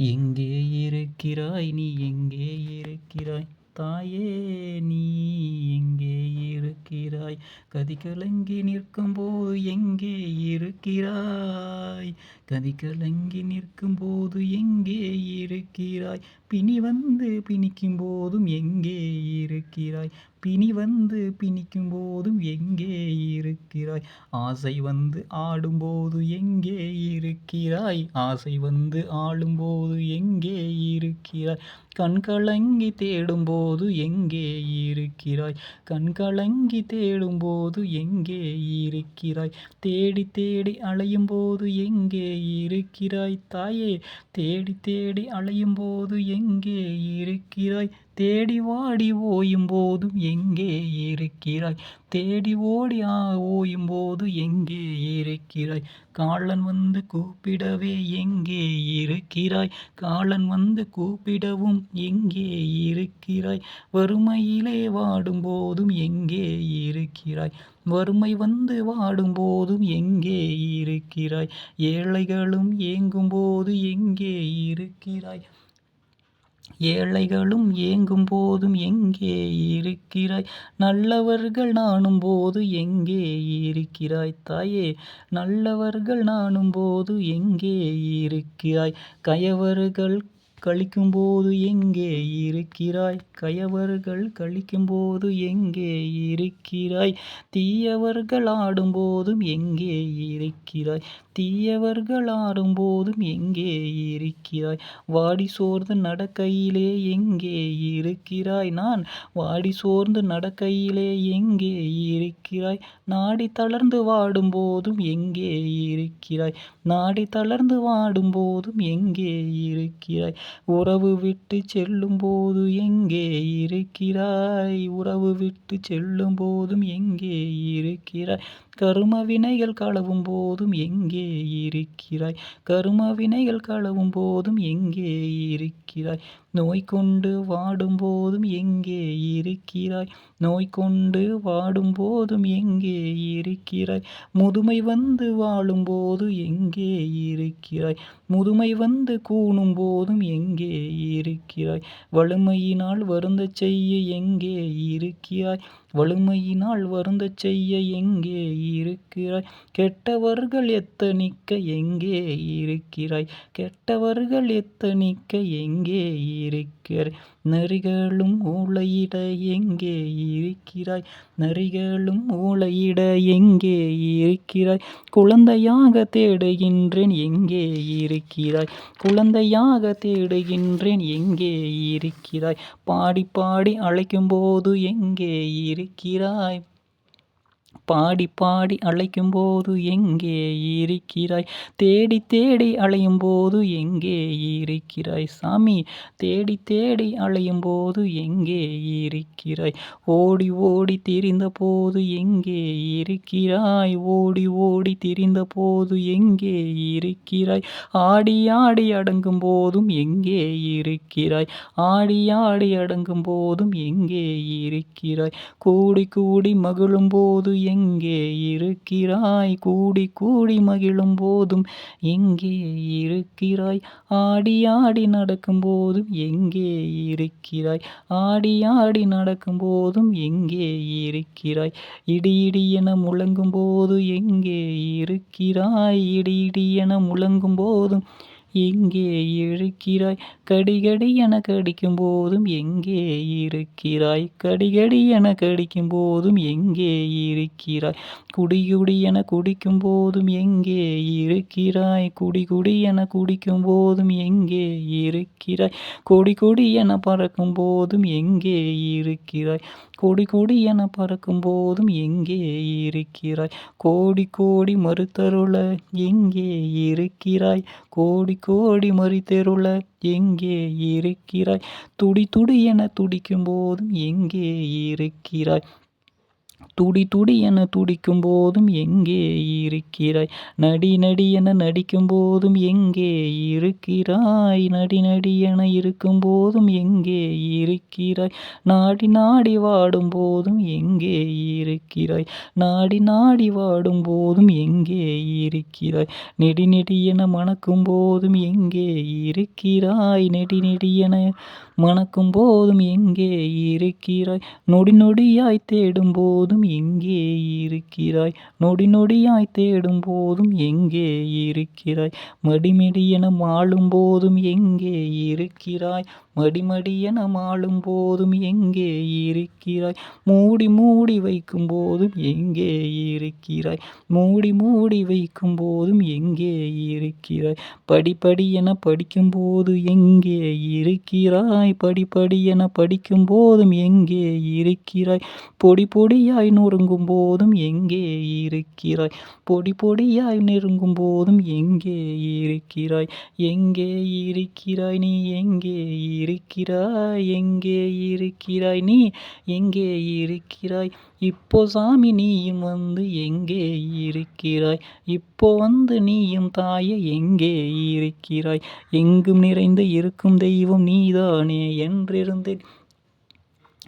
எங்கே இருக்கிறாய்? நீ எங்கே இருக்கிறாய்? தாயே நீ எங்கே இருக்கிறாய்? கதி கலங்கி நிற்கும்போது எங்கே இருக்கிறாய்? கதி கலங்கி நிற்கும் நிற்கும்போது எங்கே இருக்கிறாய்? பிணி வந்து பிணிக்கும் போதும் எங்கே இருக்கிறாய்? பிணி வந்து பிணிக்கும் போதும் எங்கே இருக்கிறாய்? ஆசை வந்து ஆடும்போது எங்கே இருக்கிறாய்? ஆசை வந்து ஆளும்போது எங்கே இருக்கிறாய்? கண்கலங்கி தேடும்போது எங்கே இருக்கிறாய்? கண்கலங்கி தேடும்போது எங்கே இருக்கிறாய்? தேடி தேடி அலையும்போது எங்கே இருக்கிறாய் தாயே? தேடி தேடி அலையும்போது எங்கே இருக்கிறாய்? தேடி வாடி ஓயும் போதும் எங்கே இருக்கிறாய்? தேடி ஓடி ஆ ஓயும் போது எங்கே இருக்கிறாய்? காலன் வந்து கூப்பிடவே எங்கே இருக்கிறாய்? காலன் வந்து கூப்பிடவும் எங்கே இருக்கிறாய்? வறுமையிலே வாடும் போதும் எங்கே இருக்கிறாய்? வறுமை வந்து வாடும் போதும் எங்கே இருக்கிறாய்? ஏழைகளும் ஏங்கும் போது எங்கே இருக்கிறாய்? ஏழைகளும் ஏங்கும் போதும் எங்கே இருக்கிறாய்? நல்லவர்கள் நானும் போது எங்கே இருக்கிறாய் தாயே? நல்லவர்கள் நானும் போது எங்கே இருக்கிறாய்? கயவர்கள் கழிக்கும்போது எங்கே இருக்கிறாய்? கயவர்கள் கழிக்கும்போது எங்கே இருக்கிறாய்? தீயவர்கள் ஆடும்போதும் எங்கே இருக்கிறாய்? தீயவர்கள் ஆடும்போதும் எங்கே இருக்கிறாய்? வாடி சோர்ந்து நடக்கையிலே எங்கே இருக்கிறாய்? நான் வாடி சோர்ந்து நடக்கையிலே எங்கே இருக்கிறாய்? நாடி தளர்ந்து வாடும்போதும் எங்கே இருக்கிறாய்? நாடி தளர்ந்து வாடும்போதும் எங்கே இருக்கிறாய்? உறவு விட்டு செல்லும் போது எங்கே இருக்கிறாய்? உறவு விட்டு செல்லும் போதும் எங்கே இருக்கிறாய்? கரும வினைகள் களவும் போதும் எங்கே இருக்கிறாய்? கரும வினைகள் களவும் போதும் எங்கே இருக்கிறாய்? நோய் கொண்டு வாடும் போதும் எங்கே இருக்கிறாய்? நோய் கொண்டு வாடும் போதும் எங்கே இருக்கிறாய்? முதுமை வந்து வாழும் போது எங்கே இருக்கிறாய்? முதுமை வந்து கூணும் போதும் எங்கே இருக்கிறாய்? வலிமையினால் வருந்த செய்ய எங்கே இருக்கிறாய்? வலிமையினால் வருந்த செய்ய எங்கே இருக்கிறாய். கெட்டவர்கள் எத்தனிக்க எங்கே இருக்கிறாய்? கெட்டவர்கள் எத்தனிக்க எங்கே இருக்கிறாய்? நரிகளும் ஊழையிட எங்கே இருக்கிறாய்? நரிகளும் ஊழையிட எங்கே இருக்கிறாய்? குழந்தையாக தேடுகின்றேன் எங்கே இருக்கிறாய்? குழந்தையாக தேடுகின்றேன் எங்கே இருக்கிறாய்? பாடி பாடி அழைக்கும் போது எங்கே இருக்கிறாய்? பாடி பாடி அழைக்கும் போது எங்கே இருக்கிறாய்? தேடி தேடி அலையும் போது எங்கே இருக்கிறாய்? சாமி தேடி தேடி அலையும் போது எங்கே இருக்கிறாய்? ஓடி ஓடி திரிந்த போது எங்கே இருக்கிறாய்? ஓடி ஓடி திரிந்த போது எங்கே இருக்கிறாய்? ஆடி ஆடி அடங்கும் போதும் எங்கே இருக்கிறாய்? ஆடி ஆடி அடங்கும் போதும் எங்கே இருக்கிறாய்? கூடி கூடி மகிழும் போது எங்கே இருக்கிறாய்? கூடி கூடி மகிழும் போதும். எங்கே இருக்கிறாய்? ஆடி ஆடி நடக்கும் போதும். எங்கே இருக்கிறாய்? ஆடி ஆடி நடக்கும் போதும். எங்கே இருக்கிறாய்? இடி இடி என முழங்கும் போது எங்கே இருக்கிறாய்? இடி இடி என முழங்கும் போதும். எங்கே இருக்கிறாய்? கடிகடி என கடிக்கும் போதும் எங்கே இருக்கிறாய்? கடிகடி என கடிக்கும் போதும் எங்கே இருக்கிறாய்? குடி குடி என குடிக்கும் போதும் எங்கே இருக்கிறாய்? குடி குடி என குடிக்கும் போதும் எங்கே இருக்கிறாய்? கொடி கொடி என பறக்கும் போதும் எங்கே இருக்கிறாய்? கொடி கொடி என பறக்கும் போதும் எங்கே இருக்கிறாய்? கோடி கோடி மறுத்தருள எங்கே இருக்கிறாய்? கோடி கோடி மறுத்தருள எங்கே இருக்கிறாய்? துடி துடி என துடிக்கும் போதும் எங்கே இருக்கிறாய்? துடி துடி என துடிக்கும் போதும் எங்கே இருக்கிறாய்? நடி நடி என நடிக்கும் போதும் எங்கே இருக்கிறாய்? நடி நடி என இருக்கும் போதும் எங்கே இருக்கிறாய்? நாடி நாடி வாடும் போதும் எங்கே இருக்கிறாய்? நாடி நாடி வாடும் போதும் எங்கே இருக்கிறாய்? நெடி நெடி என மணக்கும் போதும் எங்கே இருக்கிறாய்? நெடி நெடி என மணக்கும் போதும் எங்கே இருக்கிறாய்? நொடி நொடியாய் தேடும் போதும் எங்கே இருக்கிறாய்? நொடி நொடியாய் தேடும் போதும் எங்கே இருக்கிறாய்? மடிமெடி என மாளும் போதும் எங்கே இருக்கிறாய்? மடிமடி என மாளும் போதும் எங்கே இருக்கிறாய்? மூடி மூடி வைக்கும் போதும் எங்கே இருக்கிறாய்? மூடி மூடி வைக்கும் போதும் எங்கே இருக்கிறாய்? படிப்படி என படிக்கும் போது எங்கே இருக்கிறாய்? படிப்படி என படிக்கும் போதும் எங்கே இருக்கிறாய்? பொடி பொடியாய் நொறுங்கும் போதும் எங்கே இருக்கிறாய்? பொடி பொடியாய் நெருங்கும் போதும் எங்கே இருக்கிறாய்? எங்கே இருக்கிறாய் நீ? எங்கே இருக்கிறாய்? எங்கே இருக்கிறாய் நீ? எங்கே இருக்கிறாய்? இப்போ சாமி நீயும் வந்து எங்கே இருக்கிறாய்? இப்போ வந்து நீயும் தாயே எங்கே இருக்கிறாய்? எங்கும் நிறைந்து இருக்கும் தெய்வம் நீதானே என்றிருந்தேன்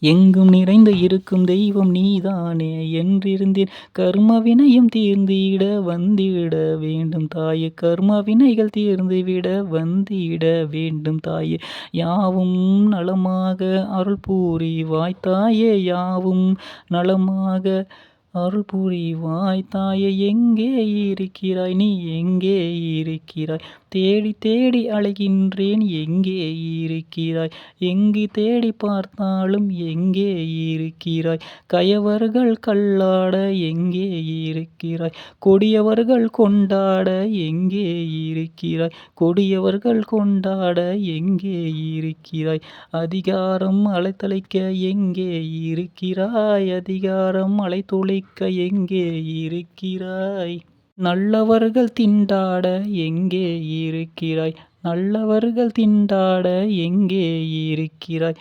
எங்கும் நிறைந்து இருக்கும் தெய்வம் நீதானே என்றிருந்தேன் கர்ம வினையும் தீர்ந்திட வந்திட வேண்டும் தாயே. கர்ம வினைகள் தீர்ந்துவிட வந்திட வேண்டும் தாயே. யாவும் நலமாக அருள் புரிவாய் தாயே. யாவும் நலமாக அருள் புரிவாய் தாயே. எங்கே இருக்கிறாய்? நீ எங்கே இருக்கிறாய்? தேடி தேடி அழைகின்றேன் எங்கே இருக்கிறாய்? எங்கு தேடி பார்த்தாலும் எங்கே இருக்கிறாய்? கயவர்கள் கல்லாட எங்கே இருக்கிறாய்? கொடியவர்கள் கொண்டாட எங்கே இருக்கிறாய்? கொடியவர்கள் கொண்டாட எங்கே இருக்கிறாய்? அதிகாரம் அலைத்தலைக்க எங்கே இருக்கிறாய்? அதிகாரம் அலைத்துளைக்க எங்கே இருக்கிறாய்? நல்லவர்கள் திண்டாட எங்கே இருக்கிறாய்? நல்லவர்கள் திண்டாட எங்கே இருக்கிறாய்?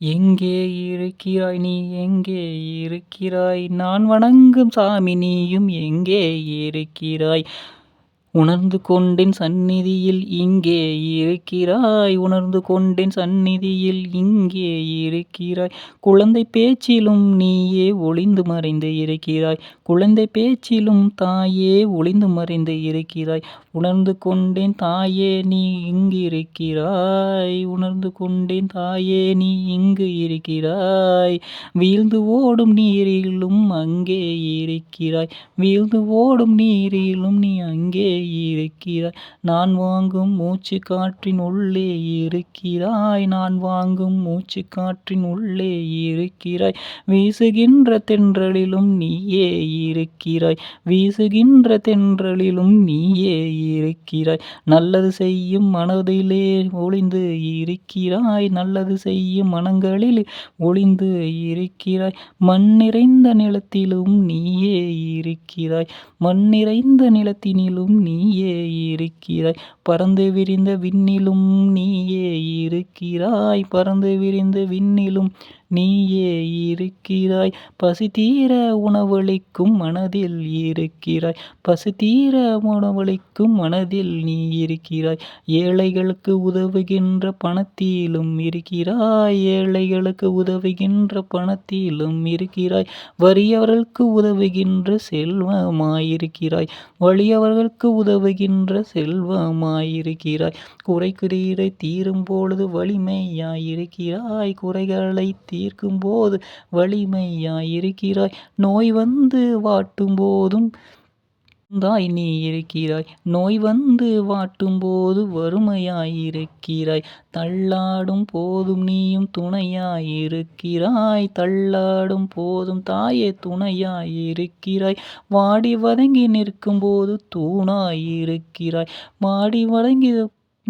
எங்கே இருக்கிறாய்? நீ எங்கே இருக்கிறாய்? நான் வணங்கும் சாமி நீயும் எங்கே இருக்கிறாய்? உணர்ந்து கொண்டேன் சந்நிதியில் இங்கே இருக்கிறாய். உணர்ந்து கொண்டேன் சந்நிதியில் இங்கே இருக்கிறாய். குழந்தை பேச்சிலும் நீயே ஒளிந்து மறைந்து இருக்கிறாய். குழந்தை பேச்சிலும் தாயே ஒளிந்து மறைந்து இருக்கிறாய். உணர்ந்து கொண்டேன் தாயே நீ இங்கு இருக்கிறாய் உணர்ந்து கொண்டேன் தாயே நீ இங்கு இருக்கிறாய். வீழ்ந்து ஓடும் நீரிலும் அங்கே இருக்கிறாய். வீழ்ந்து ஓடும் நீரிலும் நீ அங்கே இருக்கிறாய். நான் வாங்கும் மூச்சு காற்றின் உள்ளே இருக்கிறாய். நான் வாங்கும் மூச்சு காற்றின் உள்ளே இருக்கிறாய். வீசுகின்ற தென்றலிலும் நீயே இருக்கிறாய். வீசுகின்ற தென்றலிலும் நீயே இருக்கிறாய். நல்லது செய்யும் மனதிலே ஒளிந்து இருக்கிறாய். நல்லது செய்யும் மனங்களில் ஒளிந்து இருக்கிறாய். மண் நிறைந்த நிலத்திலும் நீயே இருக்கிறாய். மண் நிறைந்த நிலத்தினிலும் நீயே இருக்கிறாய். பறந்து விரிந்த விண்ணிலும் நீயே இருக்கிறாய். பறந்து விரிந்த விண்ணிலும் நீயே இருக்கிறாய். பசி தீர உணவளிக்கும் மனதில் இருக்கிறாய். பசி தீர உணவளிக்கும் மனதில் நீ இருக்கிறாய். ஏழைகளுக்கு உதவுகின்ற பணத்திலும் இருக்கிறாய். ஏழைகளுக்கு உதவுகின்ற பணத்திலும் இருக்கிறாய். வறியவர்களுக்கு உதவுகின்ற செல்வமாயிருக்கிறாய். வலியவர்களுக்கு உதவுகின்ற செல்வமாயிருக்கிறாய். குறை குறியீடை தீரும் பொழுது வலிமையாயிருக்கிறாய். குறைகளை தீ தீர்க்கும் போது வலிமையாயிருக்கிறாய். நோய் வந்து வாட்டும் போதும் தாய் நீ இருக்கிறாய். நோய் வந்து வாட்டும் போது வறுமையாயிருக்கிறாய். தள்ளாடும் போதும் நீயும் துணையாயிருக்கிறாய். தள்ளாடும் போதும் தாயே துணையாயிருக்கிறாய். வாடி வதங்கி நிற்கும் போது தூணாயிருக்கிறாய். வாடி வதங்கி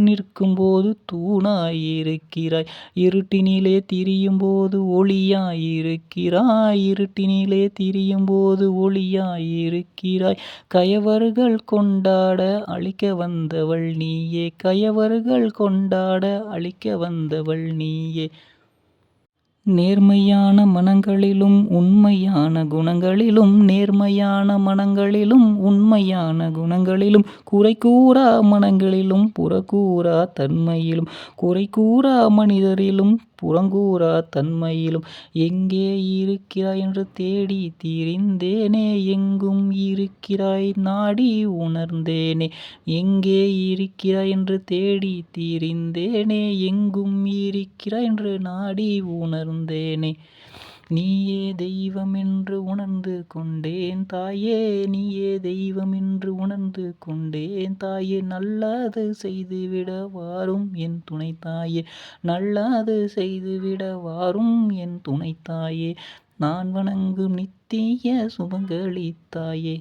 நிற்கும்போது தூணாயிருக்கிறாய். இருட்டினிலே திரியும்போது ஒளியாயிருக்கிறாய். இருட்டினிலே திரியும்போது ஒளியாயிருக்கிறாய். கயவர்கள் கொண்டாட அழிக்க வந்தவள் நீயே. கயவர்கள் கொண்டாட அழிக்க வந்தவள் நீயே. நேர்மையான மனங்களிலும் உண்மையான குணங்களிலும் நேர்மையான மனங்களிலும் உண்மையான குணங்களிலும் குறைகூறா மனங்களிலும் புறங்கூறா தன்மையிலும் குறைகூறா மனிதரிலும் புறங்கூறா தன்மையிலும். எங்கே இருக்கிறாய் என்று தேடி தீரிந்தேனே எங்கும் இருக்கிறாய் நாடி உணர்ந்தேனே. எங்கே இருக்கிறாய் என்று தேடி தீரிந்தேனே எங்கும் இருக்கிறாய் என்று நாடி உணர்ந்தேனே நீயே தெய்வம் என்று உணர்ந்து கொண்டேன் தாயே நீயே தெய்வம் என்று உணர்ந்து கொண்டேன் தாயே நல்லது செய்துவிட வாரும் என் துணை தாயே நல்லது செய்துவிட வாரும் என் துணை தாயே நான் வணங்கும் நித்திய சுபங்களித்தாயே.